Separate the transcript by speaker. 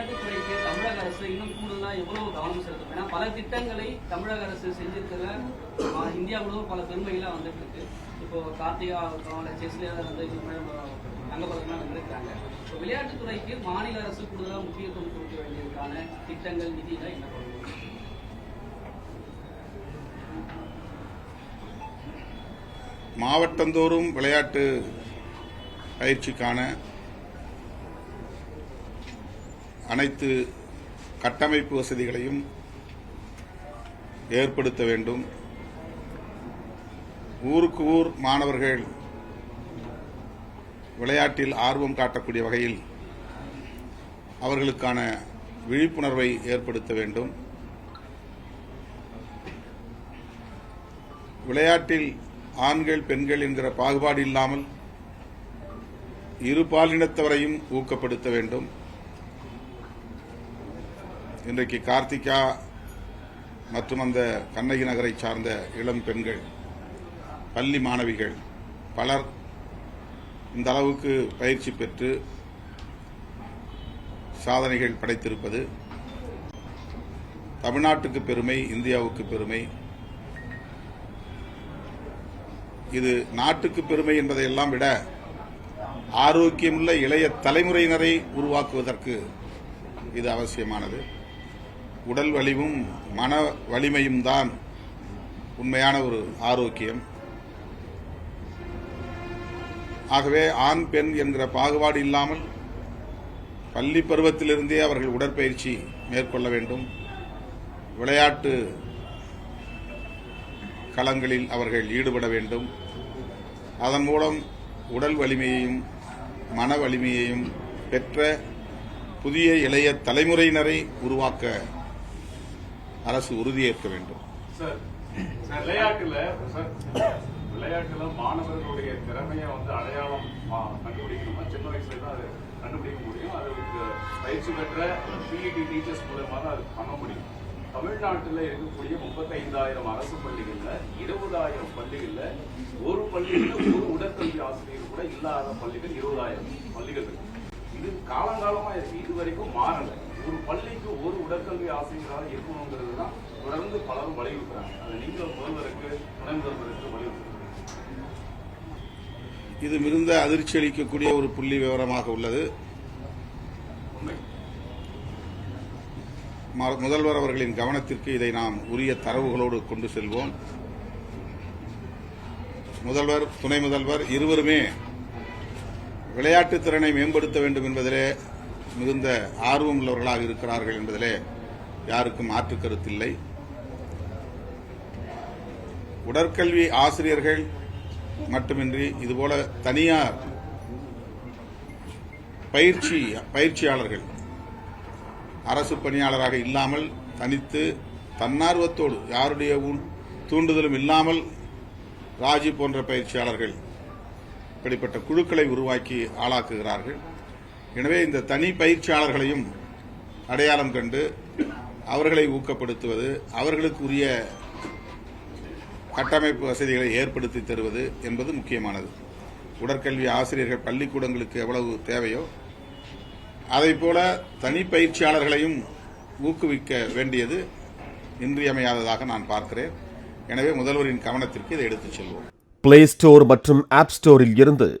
Speaker 1: விளையாட்டுத்துறைக்கு தமிழக அரசு இன்னும் கூடுதலா எவ்வளவு கவனம் செலுத்தும்? ஏன்னா பல திட்டங்களை தமிழக அரசு செஞ்சிருக்கிற இந்தியா முழுவதும் பல பெருமைகளாக வந்துட்டு இருக்கு. இப்போ கார்த்திகா ஆகட்டும் இல்லை செஸ்ல வந்து தங்கப்பதக்கெல்லாம் வந்திருக்காங்க இப்போ விளையாட்டுத்துறைக்கு மாநில அரசு கூடுதலாக முக்கியத்துவம் கொடுக்க வேண்டியதுக்கான திட்டங்கள் நிதியில என்ன பண்ணுவோம்
Speaker 2: மாவட்டந்தோறும் விளையாட்டு பயிற்சிக்கான அனைத்து கட்டமைப்பு வசதிகளையும் ஏற்படுத்த வேண்டும். ஊருக்கு ஊர் மாணவர்கள் விளையாட்டில் ஆர்வம் காட்டக்கூடிய வகையில் அவர்களுக்கான விழிப்புணர்வை ஏற்படுத்த வேண்டும். விளையாட்டில் ஆண்கள் பெண்கள் என்கிற பாகுபாடு இல்லாமல் இரு பாலினத்தவரையும் ஊக்கப்படுத்த வேண்டும். இன்றைக்கு கார்த்திகா மற்றும் அந்த கண்ணகி நகரை சார்ந்த இளம் பெண்கள் பள்ளி மாணவிகள் பலர் இந்த அளவுக்கு பயிற்சி பெற்று சாதனைகள் படைத்திருப்பது. தமிழ்நாட்டுக்கு பெருமை இந்தியாவுக்கு பெருமை. இது நாட்டுக்கு பெருமை என்பதையெல்லாம் விட ஆரோக்கியமுள்ள இளைய தலைமுறையினரை உருவாக்குவதற்கு இது அவசியமானது. உடல் வலிவும் மன வலிமையும் தான் உண்மையான ஒரு ஆரோக்கியம். ஆகவே ஆண் பெண் என்கிற பாகுபாடு இல்லாமல் பள்ளி பருவத்திலிருந்தே அவர்கள் உடற்பயிற்சி மேற்கொள்ள வேண்டும். விளையாட்டு களங்களில் அவர்கள் ஈடுபட வேண்டும். அதன் மூலம் உடல் வலிமையையும் மன வலிமையையும் பெற்ற புதிய இளைய தலைமுறையினரை உருவாக்க அரசு உறுதியேற்க வேண்டும்.
Speaker 3: சார் விளையாட்டுல சார் விளையாட்டுல மாணவர்களுடைய திறமையை வந்து அடையாளம் கண்டுபிடிக்கணுமா? சின்ன வயசுல தான் அது கண்டுபிடிக்க முடியும். அதுக்கு பயிற்சி பெற்ற பிஇடி டீச்சர்ஸ் மூலமா தான் அது பண்ண முடியும். தமிழ்நாட்டில் இருக்கக்கூடிய முப்பத்தைந்தாயிரம் அரசு பள்ளிகளில் இருபதாயிரம் பள்ளிகளில் ஒரு பள்ளியில் ஒரு உடற்கல்வி ஆசிரியர் கூட இல்லாத பள்ளிகள் இருபதாயிரம் பள்ளிகள் இருக்கு. இது காலங்காலமாக இருக்கு. இது வரைக்கும் மாறலை. ஒரு பள்ளிக்கு ஒரு உடற்கல்வி ஆசிரியராக இருக்கணுங்கிறது தான் தொடர்ந்து பலரும் வலியுறுத்துறாங்க. அதை நீங்களும் முதல்வருக்கு துணை முதல்வருக்கு வலியுறுத்துறீங்க
Speaker 2: இது மிகுந்த அதிர்ச்சி அளிக்கக்கூடிய ஒரு புள்ளி விவரமாக உள்ளது. முதல்வர் அவர்களின் கவனத்திற்கு இதை நாம் உரிய தரவுகளோடு கொண்டு செல்வோம். முதல்வர் துணை முதல்வர் இருவருமே விளையாட்டுத் திறனை மேம்படுத்த வேண்டும் என்பதிலே மிகுந்த ஆர்வம் உள்ளவர்களாக இருக்கிறார்கள் என்பதிலே யாருக்கும் மாற்று கருத்தில்லை உடற்கல்வி ஆசிரியர்கள் மட்டுமின்றி இதுபோல தனியார் பயிற்சி பயிற்சியாளர்கள் அரசு பணியாளராக இல்லாமல் தனித்து தன்னார்வத்தோடு யாருடைய தூண்டுதலும் இல்லாமல் ராஜி போன்ற பயிற்சியாளர்கள் இப்படிப்பட்ட குழுக்களை உருவாக்கி ஆளாக்குகிறார்கள். எனவே இந்த தனி பயிற்சியாளர்களையும் அடையாளம் கண்டு அவர்களை ஊக்கப்படுத்துவது அவர்களுக்குரிய கட்டமைப்பு வசதிகளை ஏற்படுத்தி தருவது என்பது முக்கியமானது. உடற்கல்வி ஆசிரியர்கள் பள்ளிக்கூடங்களுக்கு எவ்வளவு தேவையோ அதைப் போல தனி பயிற்சியாளர்களையும் ஊக்குவிக்க வேண்டியது இன்றியமையாததாக நான் பார்க்கிறேன். எனவே முதல்வரின் கவனத்திற்கு இதை எடுத்துச் செல்வோம்.
Speaker 4: பிளே ஸ்டோர் மற்றும் ஆப் ஸ்டோரில் இருந்து